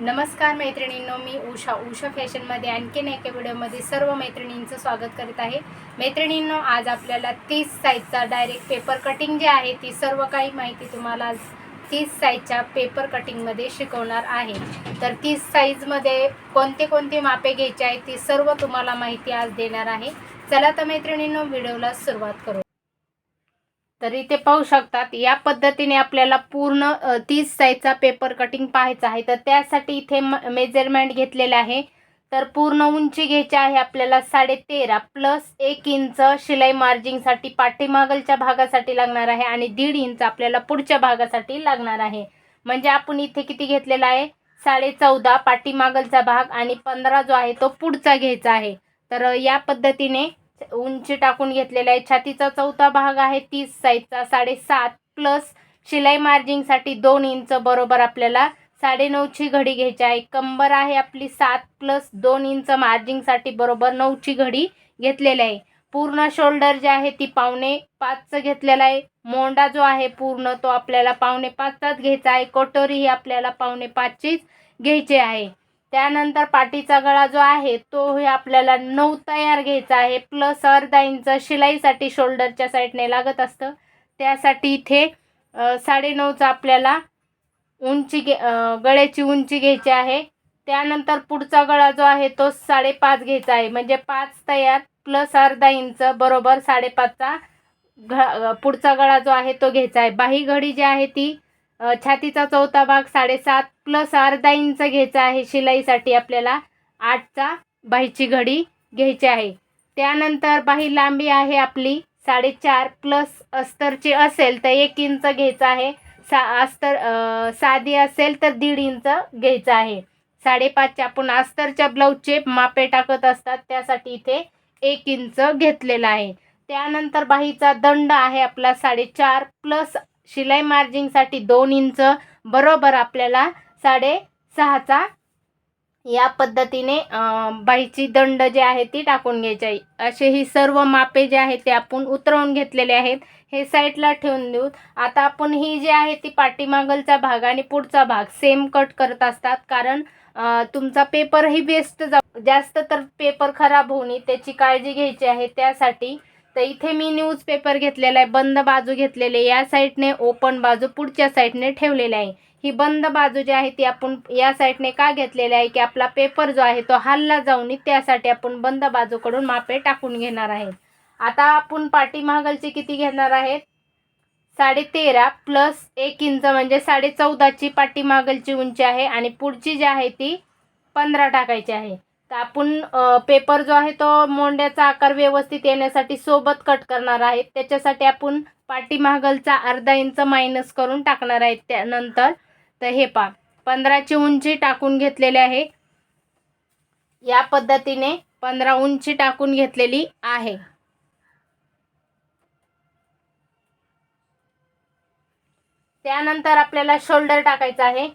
नमस्कार मैत्रिणींनो मी उषा उषा फॅशनमध्ये आणखीन एका व्हिडिओमध्ये सर्व मैत्रिणींचं स्वागत करीत आहे. मैत्रिणींनो आज आपल्याला तीस साईजचा डायरेक्ट पेपर कटिंग जे आहे ती सर्व काही माहिती तुम्हाला आज तीस साईजच्या पेपर कटिंगमध्ये शिकवणार आहे. तर तीस साईजमध्ये कोणते कोणते मापे घ्यायचे आहे ती सर्व तुम्हाला माहिती आज देणार आहे. चला तर मैत्रिणींनो व्हिडिओला सुरुवात करू. तर इथे पाहू शकतात. या पद्धतीने आपल्याला पूर्ण तीस साईजचा पेपर कटिंग पाहायचा आहे. तर त्यासाठी इथे मेजरमेंट घेतलेलं आहे. तर पूर्ण उंची घ्यायची आहे आपल्याला साडेतेरा प्लस एक इंच शिलाई मार्जिंगसाठी पाठीमागलच्या भागासाठी लागणार आहे आणि दीड इंच आपल्याला पुढच्या भागासाठी लागणार आहे. म्हणजे आपण इथे किती घेतलेला आहे? साडे चौदा पाठीमागलचा भाग आणि पंधरा जो आहे तो पुढचा घ्यायचा आहे. तर या पद्धतीने उंची टाकून घेतलेला आहे. छातीचा चौथा भाग आहे. तीस साईजचा साडेसात प्लस शिलाई मार्जिंगसाठी दोन इंच बरोबर आपल्याला साडेनऊची घडी घ्यायची आहे. कंबर आहे आपली सात प्लस दोन इंच मार्जिंगसाठी बरोबर नऊची घडी घेतलेली आहे. पूर्ण शोल्डर जे आहे ती पावणे पाचचं घेतलेला आहे. मोंडा जो आहे पूर्ण तो आपल्याला पावणे पाचचाच घ्यायचा आहे. कटोरी ही आपल्याला पावणे पाचचीच घ्यायची आहे. त्यानंतर पाठीचा गळा जो आहे तो हे आपल्याला नऊ तयार घ्यायचा आहे. प्लस अर्धा इंच शिलाईसाठी शोल्डरच्या साईडने लागत असतं. त्यासाठी इथे साडेनऊचा आपल्याला उंची घे गळ्याची उंची घ्यायची आहे. त्यानंतर पुढचा गळा जो आहे तो साडेपाच घ्यायचा आहे. म्हणजे पाच तयार प्लस अर्धा इंच बरोबर साडेपाचचा घ पुढचा गळा जो आहे तो घ्यायचा आहे. बाही घडी जी आहे ती छातीचा चौथा भाग साडेसात प्लस अर्धा इंच घ्यायचा आहे शिलाईसाठी आपल्याला. आठचा बाहीची घडी घ्यायची आहे. त्यानंतर बाही लांबी आहे आपली साडेचार प्लस अस्तरची असेल तर एक इंच घ्यायचं आहे. सा अस्तर साधी असेल तर दीड इंच घ्यायचं आहे. साडेपाचच्या आपण अस्तरच्या ब्लाऊजचे मापे टाकत असतात त्यासाठी इथे एक इंच घेतलेला आहे. त्यानंतर बाहीचा दंड आहे आपला साडेचार प्लस शिलाई मार्जिंगसाठी दोन इंच बरोबर आपल्याला साडे सहाचा या पद्धतीने बाईची दंड जे आहे ती टाकून घ्यायची. आहे असे ही सर्व मापे जे आहेत ते आपण उतरवून घेतलेले आहेत. हे साईडला ठेवून देऊ. आता आपण ही जी आहे ती पाठीमागलचा भाग आणि पुढचा भाग सेम कट करत असतात. कारण तुमचा पेपरही वेस्ट जा जास्त तर पेपर खराब होऊ नये त्याची काळजी घ्यायची आहे. त्यासाठी तर इथे मी न्यूजपेपर घेतलेला आहे बंद बाजू घेतलेले या साईडने ओपन बाजू पुढच्या साईडने ठेवलेली आहे. ही बंद बाजू जी आहे ती आपण या साईडने का घेतलेली आहे की आपला पेपर जो आहे तो हल्ला जाऊन त्यासाठी आपण बंद बाजूकडून मापे टाकून घेणार आहेत आता आपण पाठीमागलची किती घेणार आहेत? साडेतेरा प्लस एक इंच म्हणजे साडे चौदाची पाठीमागलची उंची आहे आणि पुढची जी आहे ती पंधरा टाकायची आहे. तर आपण पेपर जो आहे तो मोंड्याचा आकार व्यवस्थित येण्यासाठी सोबत कट करणार आहेत. त्याच्यासाठी आपण पाठीमागलचा अर्धा इंच मायनस करून टाकणार आहेत त्यानंतर. तर हे पा पंधराची उंची टाकून घेतलेली आहे. या पद्धतीने पंधरा उंची टाकून घेतलेली आहे. त्यानंतर आपल्याला शोल्डर टाकायचं आहे.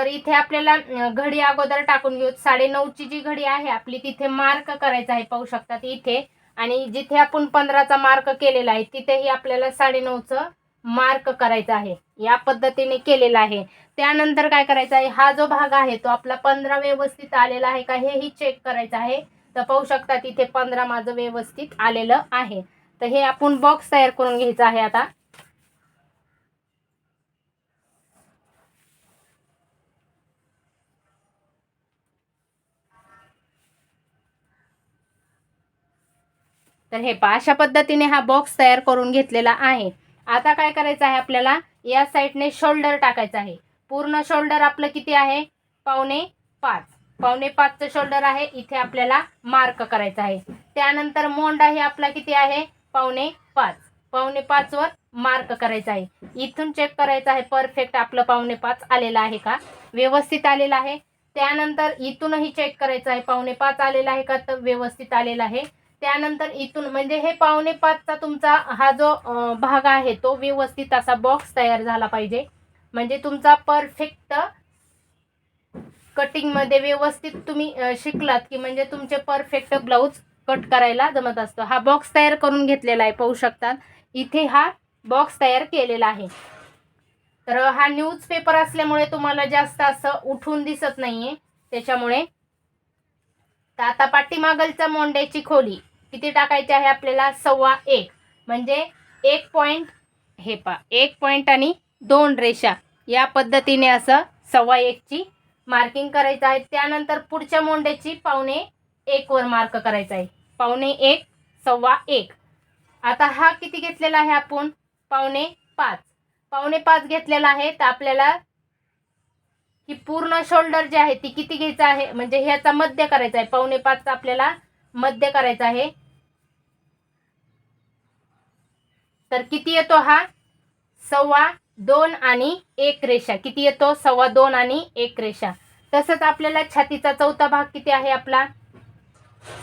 तर इथे आपल्याला घडी अगोदर टाकून घेऊ. साडे नऊची जी घडी आहे आपली तिथे मार्क करायचा आहे पाहू शकतात इथे. आणि जिथे आपण पंधराचा मार्क केलेला आहे तिथेही आपल्याला साडे नऊचं मार्क करायचा आहे. या पद्धतीने केलेला आहे. त्यानंतर काय करायचं आहे हा जो भाग आहे तो आपला पंधरा व्यवस्थित आलेला आहे का हेही चेक करायचं आहे. तर पाहू शकतात इथे पंधरा माझं व्यवस्थित आलेलं आहे. तर हे आपण बॉक्स तयार करून घ्यायचं आहे आता. तर हे पहा अशा पद्धतीने हा बॉक्स तयार करून घेतलेला आहे. आता काय करायचं आहे आपल्याला? या साईडने शोल्डर टाकायचं आहे. पूर्ण शोल्डर आपलं किती आहे? पावणे पाच. पावणे पाचचं शोल्डर आहे इथे आपल्याला मार्क करायचं आहे. त्यानंतर मोंडा हे आपला किती आहे? पावणे पाच. पावणे पाचवर मार्क करायचा आहे. इथून चेक करायचं आहे परफेक्ट आपलं पावणे पाच आलेलं आहे का? व्यवस्थित आलेलं आहे. त्यानंतर इथूनही चेक करायचं आहे पावणे पाच आलेला आहे का? तर व्यवस्थित आलेला आहे. त्यानंतर इथून म्हणजे हे पावणे पाचचा तुमचा हा जो भाग आहे तो व्यवस्थित असा बॉक्स तयार झाला पाहिजे. म्हणजे तुमचा परफेक्ट कटिंगमध्ये व्यवस्थित तुम्ही शिकलात की म्हणजे तुमचे परफेक्ट ब्लाऊज कट करायला जमत असतो. हा बॉक्स तयार करून घेतलेला आहे पाहू शकतात. इथे हा बॉक्स तयार केलेला आहे. तर हा न्यूजपेपर असल्यामुळे तुम्हाला जास्त असं उठून दिसत नाहीये. त्याच्यामुळे तर आता पाठीमागलच्या मोंड्याची खोली. किती टाकायची आहे आपल्याला? सव्वा एक. म्हणजे एक पॉईंट हे पा एक पॉईंट आणि दोन रेषा. या पद्धतीने असं सव्वा एकची मार्किंग करायचं आहे. त्यानंतर पुढच्या मोंड्याची पावणे एकवर मार्क करायचा आहे. पावणे एक सव्वा एक. आता हा किती घेतलेला आहे आपण? पावणे पाच. पावणे पाच घेतलेला आहे तर आपल्याला ही पूर्ण शोल्डर जी आहे ती किती घ्यायचं आहे? म्हणजे ह्याचा मध्य करायचा आहे. पावणे पाचचा आपल्याला मध्य करायचा आहे. तर किती येतो हा? सव्वा दोन आणि एक रेषा. किती येतो? सव्वा दोन आणि एक रेषा. तसंच आपल्याला छातीचा चौथा भाग किती आहे आपला?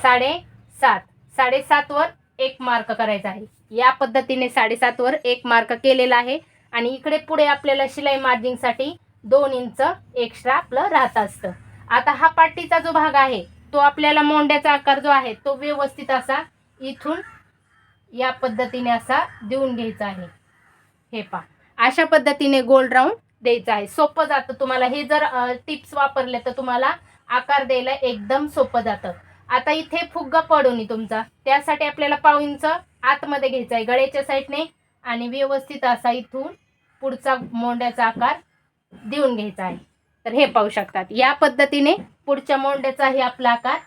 साडेसात. साडेसातवर एक मार्क करायचा आहे. या पद्धतीने साडेसातवर एक मार्क केलेला आहे. आणि इकडे पुढे आपल्याला शिलाई मार्जिंगसाठी दोन इंच एक्स्ट्रा आपलं राहत असतं. आता हा पाटीचा जो भाग आहे तो आपल्याला मोंड्याचा आकार जो आहे तो व्यवस्थित असा इथून या पद्धतीने असा देऊन घ्यायचा आहे. हे पा अशा पद्धतीने गोल राऊंड द्यायचं आहे. सोपं जातं तुम्हाला. हे जर टिप्स वापरले तर तुम्हाला आकार द्यायला एकदम सोपं जातं. आता इथे फुग्गा पडून तुमचा. त्यासाठी आपल्याला पाव इंच आतमध्ये घ्यायचा आहे. गळ्याच्या साईडने आणि व्यवस्थित असा इथून पुढचा मोंड्याचा आकार देऊन घ्यायचा आहे. तर हे पाहू शकतात. या पद्धतीने पुढच्या मोंड्याचाही आपला आकार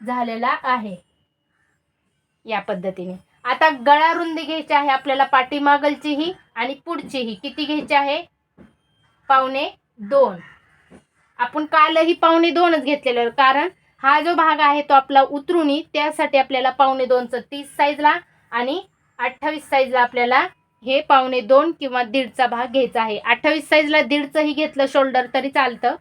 झालेला आहे. या पद्धतीने. आता गळा रुंदी घ्यायची आहे आपल्याला पाठीमागलचीही आणि पुढचीही. किती घ्यायची आहे? पावणे दोन. आपण कालही पावणे दोनच घेतलेलं कारण हा जो भाग आहे तो आपला उतरूनही त्यासाठी आपल्याला पावणे दोनचं तीस साईजला आणि अठ्ठावीस साईजला आपल्याला हे पावणे दोन किंवा दीडचा भाग घ्यायचा आहे. अठ्ठावीस साईजला दीडचंही घेतलं शोल्डर तरी चालतं.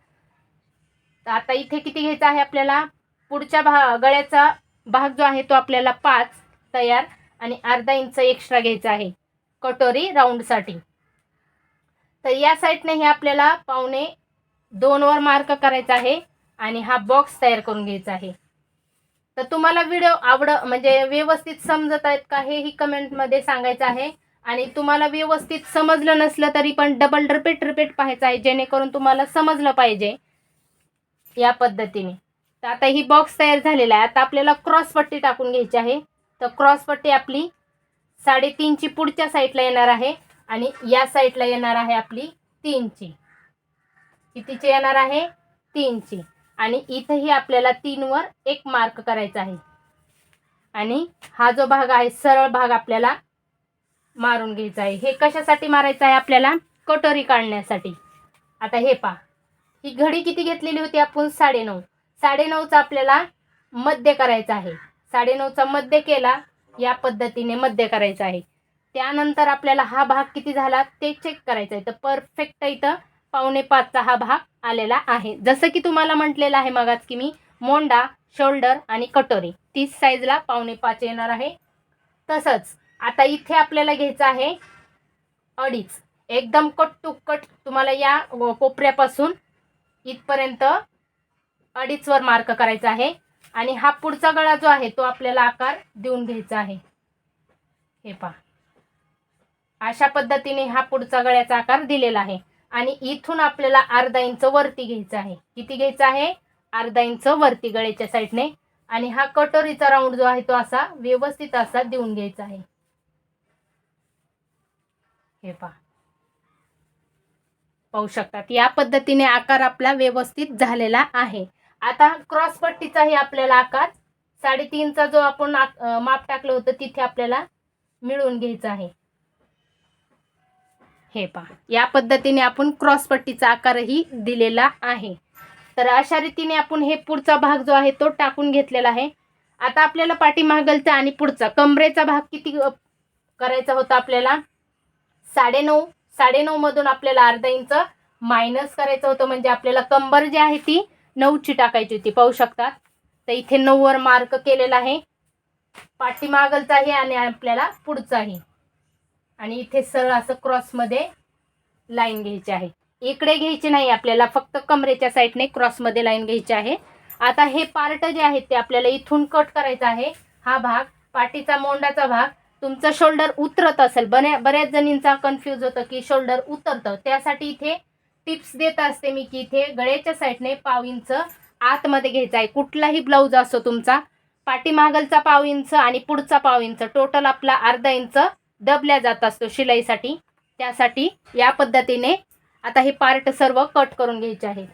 तर आता इथे किती घ्यायचं आहे आपल्याला? पुढच्या भा गळ्याचा भाग जो आहे तो आपल्याला पाच तयार आणि अर्धा इंच एक्स्ट्रा घ्यायचा आहे. कटोरी राऊंडसाठी तर या साईडने हे आपल्याला पावणे दोनवर मार्क करायचा आहे आणि हा बॉक्स तयार करून घ्यायचा आहे. तर तुम्हाला व्हिडिओ आवड म्हणजे व्यवस्थित समजत आहेत का हेही कमेंटमध्ये सांगायचं आहे. आणि तुम्हाला व्यवस्थित समजलं नसलं तरी पण डबल रिपीट रिपीट पाहायचं आहे जेणेकरून तुम्हाला समजलं पाहिजे या पद्धतीने. तर आता ही बॉक्स तयार झालेला आहे. आता आपल्याला क्रॉस पट्टी टाकून घ्यायची आहे. तर क्रॉस पट्टी आपली साडेतीनची पुढच्या साईडला येणार आहे आणि या साईडला येणार आहे आपली तीनची. कितीची येणार आहे? तीनची. आणि इथंही आपल्याला तीनवर एक मार्क करायचा आहे. आणि हा जो भाग आहे सरळ भाग आपल्याला मारून घ्यायचा आहे. हे कशासाठी मारायचं आहे आपल्याला? कटोरी काढण्यासाठी. आता हे पा ही घडी किती घेतलेली होती आपण? साडेनऊ. साडेनऊचा आपल्याला मध्य करायचा आहे. साडेनऊचा मध्य केला या पद्धतीने मध्य करायचा आहे. त्यानंतर आपल्याला हा भाग किती झाला ते चेक करायचं आहे. तर परफेक्ट इथं पावणे पाचचा हा भाग आलेला आहे. जसं की तुम्हाला म्हटलेलं आहे मगाच की मी मोंडा शोल्डर आणि कटोरी तीस साईजला पावणे पाच येणार आहे. तसंच आता इथे आपल्याला घ्यायचं आहे अडीच. एकदम कट टू कट तुम्हाला या कोपऱ्यापासून इथपर्यंत अडीचवर मार्क करायचा आहे. आणि हा पुढचा गळा जो आहे तो आपल्याला आकार देऊन घ्यायचा आहे. हे पहा. अशा पद्धतीने हा पुढचा गळ्याचा आकार दिलेला आहे. आणि इथून आपल्याला अर्धा इंच वरती घ्यायचं आहे. किती घ्यायचं आहे? अर्धा इंच वरती गळ्याच्या साईडने. आणि हा कटोरीचा राऊंड जो आहे तो असा व्यवस्थित असा देऊन घ्यायचा आहे. हे पहा. पाहू शकतात या पद्धतीने आकार आपला व्यवस्थित झालेला आहे. आता क्रॉस पट्टीचाही आपल्याला आकार साडेतीनचा जो आपण माप टाकलं होतं तिथे आपल्याला मिळवून घ्यायचा आहे. हे पहा या पद्धतीने आपण क्रॉस पट्टीचा आकारही दिलेला आहे. तर अशा रीतीने आपण हे पुढचा भाग जो आहे तो टाकून घेतलेला आहे. आता आपल्याला पाठीमागलचा आणि पुढचा कमरेचा भाग किती करायचा होता आपल्याला? साडेनऊ साडेनऊ मधून आपल्याला अर्धा इंच मायनस करायचं होतं म्हणजे आपल्याला कंबर जी आहे ती नऊची टाकायची होती पाहू शकतात. तर इथे नऊवर मार्क केलेला आहे. पाठीमागलचाही आणि आपल्याला पुढचा आहे. आणि इथे सरळ असं क्रॉसमध्ये लाईन घ्यायची आहे. इकडे घ्यायची नाही आपल्याला फक्त कमरेच्या साईडने क्रॉसमध्ये लाईन घ्यायची आहे. आता हे पार्ट जे आहेत ते आपल्याला इथून कट करायचं आहे. हा भाग पाठीचा मोंडाचा भाग तुमचं शोल्डर उतरत असेल. बऱ्या बऱ्याच जणींचा कन्फ्यूज होतं की शोल्डर उतरतं. त्यासाठी इथे टिप्स देत असते मी की इथे गळ्याच्या साईडने पाव इंच आतमध्ये घ्यायचा आहे. कुठलाही ब्लाऊज असो तुमचा पाठीमागलचा पाव इंच आणि पुढचा पाव इंच टोटल आपला अर्धा इंच दबल्या जात असतो शिलाईसाठी. त्यासाठी या पद्धतीने आता हे पार्ट सर्व कट करून घ्यायचे आहे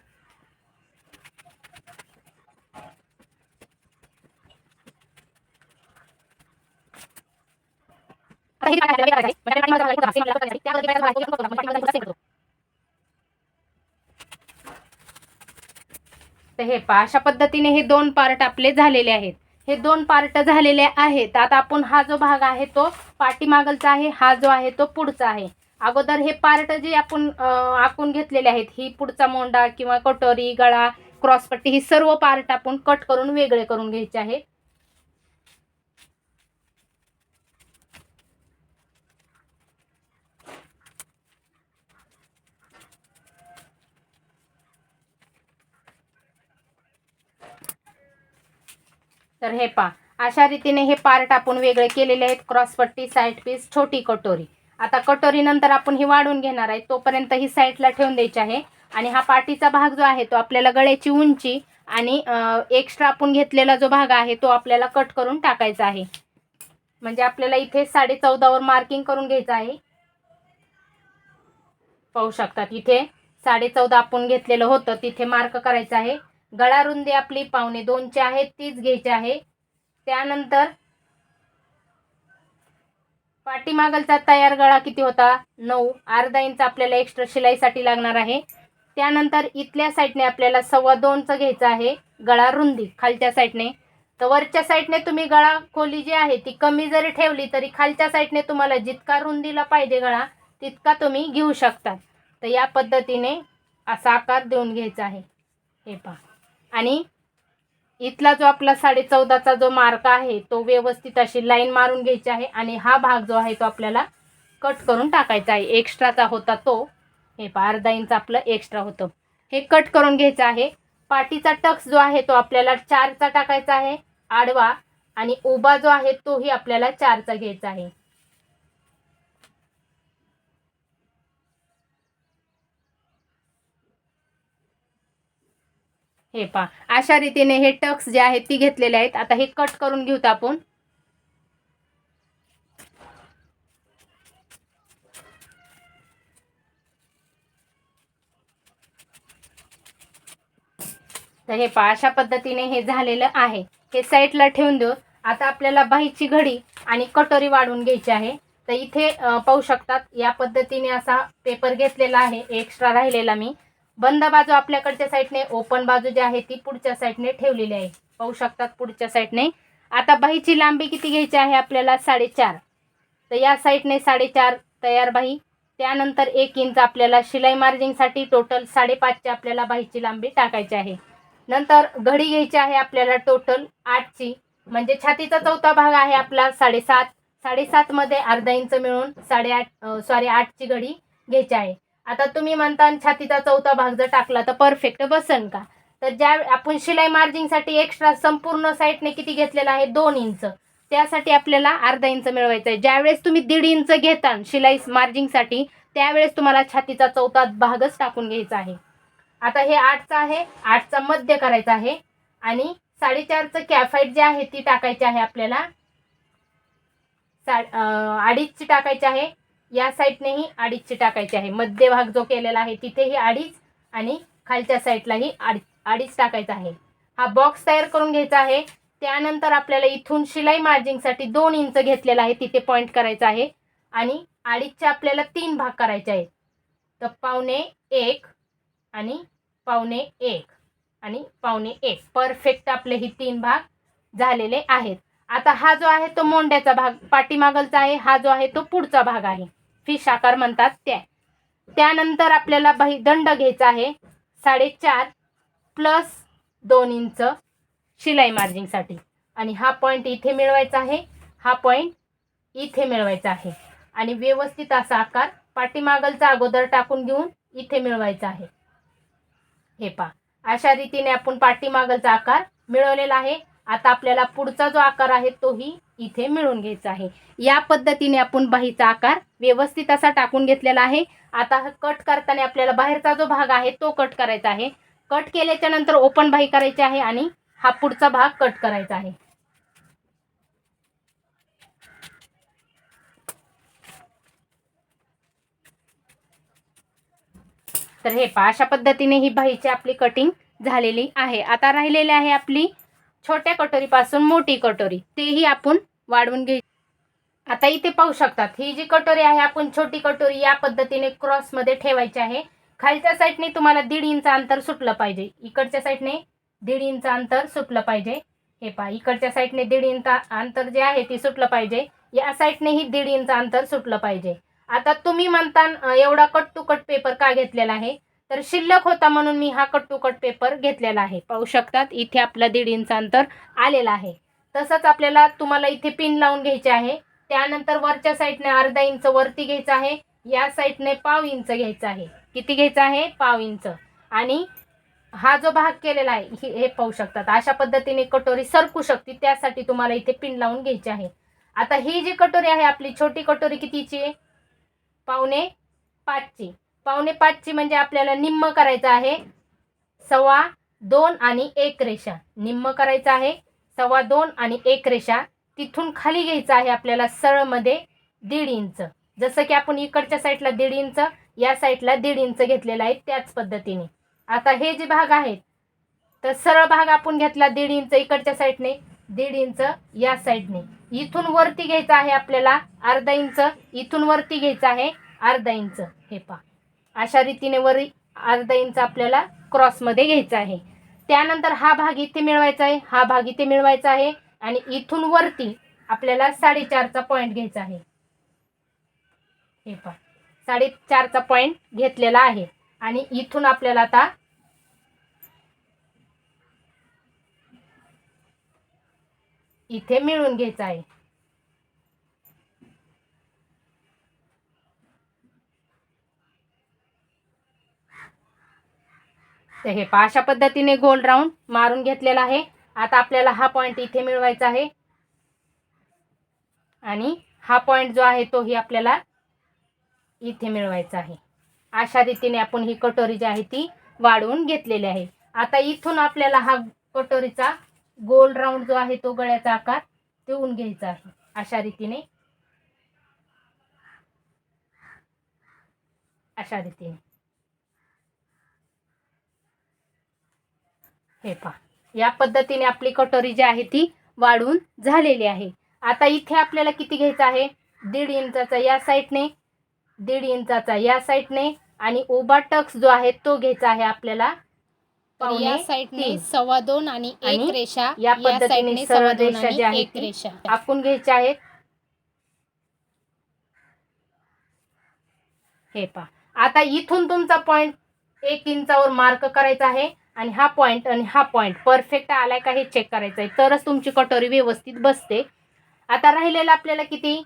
तर हे पा अशा पद्धतीने हे दोन पार्ट आपले झालेले आहेत. हे दोन पार्ट झालेले आहेत. आता आपण हा जो भाग आहे तो पाठीमागलचा आहे हा जो आहे तो पुढचा आहे. अगोदर हे पार्ट जे आपण आखून घेतलेले आहेत ही पुढचा मोंडा किंवा कटोरी गळा क्रॉसपट्टी ही सर्व पार्ट आपण कट करून वेगळे करून घ्यायचे आहेत तर हे पा अशा रीतीने हे पार्ट आपण वेगळे केलेले आहेत. क्रॉसपट्टी साईड पीस छोटी कटोरी. आता कटोरीनंतर आपण ही वाढून घेणार आहे. तोपर्यंत ही साईडला ठेवून द्यायची आहे. आणि हा पाठीचा भाग जो आहे तो आपल्याला गळ्याची उंची आणि एक्स्ट्रा आपण घेतलेला जो भाग आहे तो आपल्याला कट करून टाकायचा आहे. म्हणजे आपल्याला इथे साडे चौदावर मार्किंग करून घ्यायचं आहे. पाहू शकतात इथे साडे चौदा आपण घेतलेलं होतं तिथे मार्क करायचं आहे. गळा रुंदी आपली पावणे दोनची आहे तीच घ्यायची आहे. त्यानंतर पाठीमागलचा तयार गळा किती होता? नऊ. अर्धा इंच आपल्याला एक्स्ट्रा शिलाईसाठी लागणार आहे. त्यानंतर इथल्या साईडने आपल्याला सव्वा दोनचं घ्यायचं आहे गळा रुंदी खालच्या साईडने तर वरच्या साईडने तुम्ही गळा खोली जी आहे ती कमी जरी ठेवली तरी खालच्या साईडने तुम्हाला जितका रुंदीला पाहिजे गळा तितका तुम्ही घेऊ शकता. तर या पद्धतीने असा आकार देऊन घ्यायचा आहे. हे पहा. आणि इथला जो आपला साडे चौदाचा जो मार्क आहे तो व्यवस्थित अशी लाईन मारून घ्यायची आहे आणि हा भाग जो आहे तो आपल्याला कट करून टाकायचा आहे. एक्स्ट्राचा होता तो. हे पहा अर्धा इंच आपलं एक्स्ट्रा होतं. हे कट करून घ्यायचं आहे. पाठीचा टक्स जो आहे तो आपल्याला चारचा टाकायचा आहे आडवा. आणि उभा जो आहे तोही आपल्याला चारचा घ्यायचा आहे. हे पहा. अशा रीतीने हे टक्स जे आहेत ती घेतलेले आहेत. आता हे कट करून घेऊत आपण. तर हे पहा अशा पद्धतीने हे झालेलं आहे. हे साईडला ठेवून देऊ. आता आपल्याला बाहीची घडी आणि कटोरी वाढवून घ्यायची आहे. तर इथे पाहू शकतात या पद्धतीने असा पेपर घेतलेला आहे. एक्स्ट्रा राहिलेला मी. बंद बाजू आपल्याकडच्या साईडने ओपन बाजू जी आहे ती पुढच्या साईडने ठेवलेली आहे. पाहू शकतात पुढच्या साईडने. आता बाहीची लांबी किती घ्यायची आहे आपल्याला? साडेचार. तर या साईडने साडेचार तयार बाही. त्यानंतर एक इंच आपल्याला शिलाई मार्जिंगसाठी टोटल साडेपाचची आपल्याला बाहीची लांबी टाकायची आहे. नंतर घडी घ्यायची आहे आपल्याला टोटल आठची. म्हणजे छातीचा चौथा भाग आहे आपला साडेसात. साडेसातमध्ये अर्धा इंच मिळून साडेआठ सॉरी आठची घडी घ्यायची आहे. आता तुम्ही म्हणता छातीचा चौथा भाग जर टाकला तर परफेक्ट बसन का? तर ज्या आपण शिलाई मार्जिंगसाठी एक्स्ट्रा संपूर्ण साईडने किती घेतलेला आहे? दोन इंच. त्यासाठी आपल्याला अर्धा इंच मिळवायचं आहे. ज्यावेळेस तुम्ही दीड इंच घेता शिलाई मार्जिंगसाठी त्यावेळेस तुम्हाला छातीचा चौथा भागच टाकून घ्यायचा आहे. आता हे आठचं आहे. आठचा मध्य करायचा आहे. आणि साडेचारचं कॅफाईट जे आहे ती टाकायची आहे आपल्याला. सा अडीचची टाकायची आहे. या साईडनेही अडीचची टाकायची आहे. मध्यभाग जो केलेला आहे तिथेही अडीच आणि खालच्या साईडलाही अडीच अडीच टाकायचा आहे. हा बॉक्स तयार करून घ्यायचा आहे. त्यानंतर आपल्याला इथून शिलाई मार्जिंगसाठी दोन इंच घेतलेला आहे. तिथे पॉईंट करायचा आहे. आणि अडीचचे आपल्याला तीन भाग करायचे आहेत. तर पावणे एक आणि पावणे एक आणि पावणे एक. परफेक्ट आपले ही तीन भाग झालेले आहेत. आता हा जो आहे तो मोंड्याचा भाग पाठीमागलचा आहे. हा जो आहे तो पुढचा भाग आहे. फिश आकार म्हणतात त्या त्यानंतर आपल्याला बाही दंड घ्यायचा आहे. साडेचार प्लस दोन इंच शिलाई मार्जिंगसाठी आणि हा पॉईंट इथे मिळवायचा आहे. हा पॉईंट इथे मिळवायचा आहे. आणि व्यवस्थित असा आकार पाठीमागलचा अगोदर टाकून घेऊन इथे मिळवायचा आहे. हे पा अशा रीतीने आपण पाठीमागलचा आकार मिळवलेला आहे. आता आपल्याला पुढचा जो आकार आहे तोही इथे मिळून घ्यायचा आहे. या पद्धतीने आपण बाहीचा आकार व्यवस्थित असा टाकून घेतलेला आहे. आता कट करताना आपल्याला बाहेरचा जो भाग आहे तो कट करायचा आहे. कट केल्याच्यानंतर ओपन बाही करायची आहे आणि हा पुढचा भाग कट करायचा आहे. तर हे पहा अशा पद्धतीने ही बाहीची आपली कटिंग झालेली आहे. आता राहिलेली आहे आपली छोट्या कटोरीपासून मोठी कटोरी. तेही आपण वाढवून घे आता इथे पाहू शकतात ही जी कटोरी आहे आपण छोटी कटोरी या पद्धतीने क्रॉसमध्ये ठेवायची आहे. खालच्या साईडने तुम्हाला दीड इंच अंतर सुटलं पाहिजे. इकडच्या साईडने दीड इंच अंतर सुटलं पाहिजे. हे पहा इकडच्या साईडने दीड इंच अंतर जे आहे ते सुटलं पाहिजे. या साईडनेही दीड इंच अंतर सुटलं पाहिजे. आता तुम्ही म्हणता एवढा कट टू कट पेपर का घेतलेला आहे? तर शिल्लक होता म्हणून मी हा कट टू कट पेपर घेतलेला आहे. पाहू शकतात इथे आपला दीड इंच अंतर आलेला आहे. तसंच आपल्याला तुम्हाला इथे पिन लावून घ्यायचे आहे. त्यानंतर वरच्या साईडने अर्धा इंच वरती घ्यायचं आहे. या साईडने पाव इंच घ्यायचं आहे. किती घ्यायचं आहे? पाव इंच. आणि हा जो भाग केलेला आहे हे हे पाहू शकतात. अशा पद्धतीने कटोरी सरकू शकते. त्यासाठी तुम्हाला इथे पिन लावून घ्यायची आहे. आता ही जी कटोरी आहे आपली छोटी कटोरी कितीची आहे? पावणे पाचची. पावणे पाचची म्हणजे आपल्याला निम्म करायचं आहे. सव्वा दोन आणि एक रेषा. निम्म करायचं आहे. सव्वा दोन आणि एक रेषा. तिथून खाली घ्यायचं आहे आपल्याला सरळमध्ये दीड इंच. जसं की आपण इकडच्या साईडला दीड इंच या साईडला दीड इंच घेतलेला आहे त्याच पद्धतीने. आता हे जे भाग आहेत तर सरळ भाग आपण घेतला दीड इंच इकडच्या साईडने दीड इंच या साईडने. इथून वरती घ्यायचं आहे आपल्याला अर्धा इंच इथून वरती घ्यायचं आहे अर्धा इंच. हे पहा. अशा रीतीने वर अर्धा इंच आपल्याला क्रॉसमध्ये घ्यायचा आहे. त्यानंतर हा भाग इथे मिळवायचा आहे. हा भाग इथे मिळवायचा आहे. आणि इथून वरती आपल्याला साडेचारचा पॉईंट घ्यायचा आहे. हे पहा. साडेचारचा पॉईंट घेतलेला आहे. आणि इथून आपल्याला आता इथे मिळून घ्यायचं आहे. तर हे पहा अशा पद्धतीने गोल राऊंड मारून घेतलेला आहे. आता आपल्याला हा पॉईंट इथे मिळवायचा आहे. आणि हा पॉईंट जो आहे तोही आपल्याला इथे मिळवायचा आहे. अशा रीतीने आपण ही कटोरी जी आहे ती वाढवून घेतलेली आहे. आता इथून आपल्याला हा कटोरीचा गोल राऊंड जो आहे तो गळ्याचा आकार देऊन घ्यायचा आहे. अशा रीतीने. अशा रीतीने. हे पहा. या पद्धतीने आपली कटोरी जी आहे ती वाढून झालेली आहे. आता इथे आपल्याला किती घ्यायचं आहे? दीड इंचाचा या साईडने दीड इंचाचा या साईडने आणि उभा टक्स जो आहे तो घ्यायचा आहे आपल्याला या साईडने. सव्वा दोन आणि एक रेषा या पद्धतीने दोन रेषा जी आणि आहे एक ती रेषा. आखून घ्यायचे आहेत हे पहा. आता इथून तुमचा पॉइंट एक इंचावर मार्क करायचा आहे. आणि हा पॉईंट आणि हा पॉईंट परफेक्ट आलाय का हे चेक करायचं आहे तरच तुमची कटोरी व्यवस्थित बसते. आता राहिलेलं आपल्याला किती?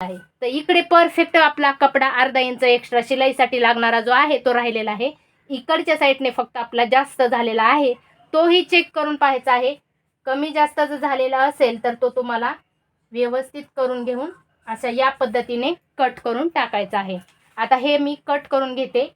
आहे. तर इकडे परफेक्ट आपला कपडा अर्धा इंच एक्स्ट्रा शिलाईसाठी लागणारा जो आहे तो राहिलेला आहे. इकडच्या साईडने फक्त आपला जास्त झालेला आहे. तोही चेक करून पाहायचा आहे. कमी जास्त जर झालेला असेल तर तो तुम्हाला व्यवस्थित करून घेऊन असं या पद्धतीने कट करून टाकायचं आहे. आता हे मी कट करून घेते.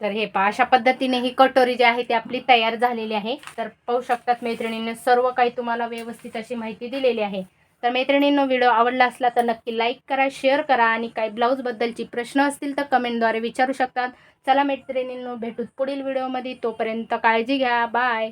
तर हे पहा अशा पद्धतीने ही कटोरी जी आहे ती आपली तयार झालेली आहे. तर पाहू शकतात मैत्रिणींनी सर्व काही तुम्हाला व्यवस्थित अशी माहिती दिलेली आहे. तर मैत्रिणींनो व्हिडिओ आवडला असला तर नक्की लाईक करा शेअर करा आणि काही ब्लाऊजबद्दलची प्रश्न असतील तर कमेंटद्वारे विचारू शकतात. चला मैत्रिणींनो भेटूत पुढील व्हिडिओमध्ये. तोपर्यंत काळजी घ्या. बाय.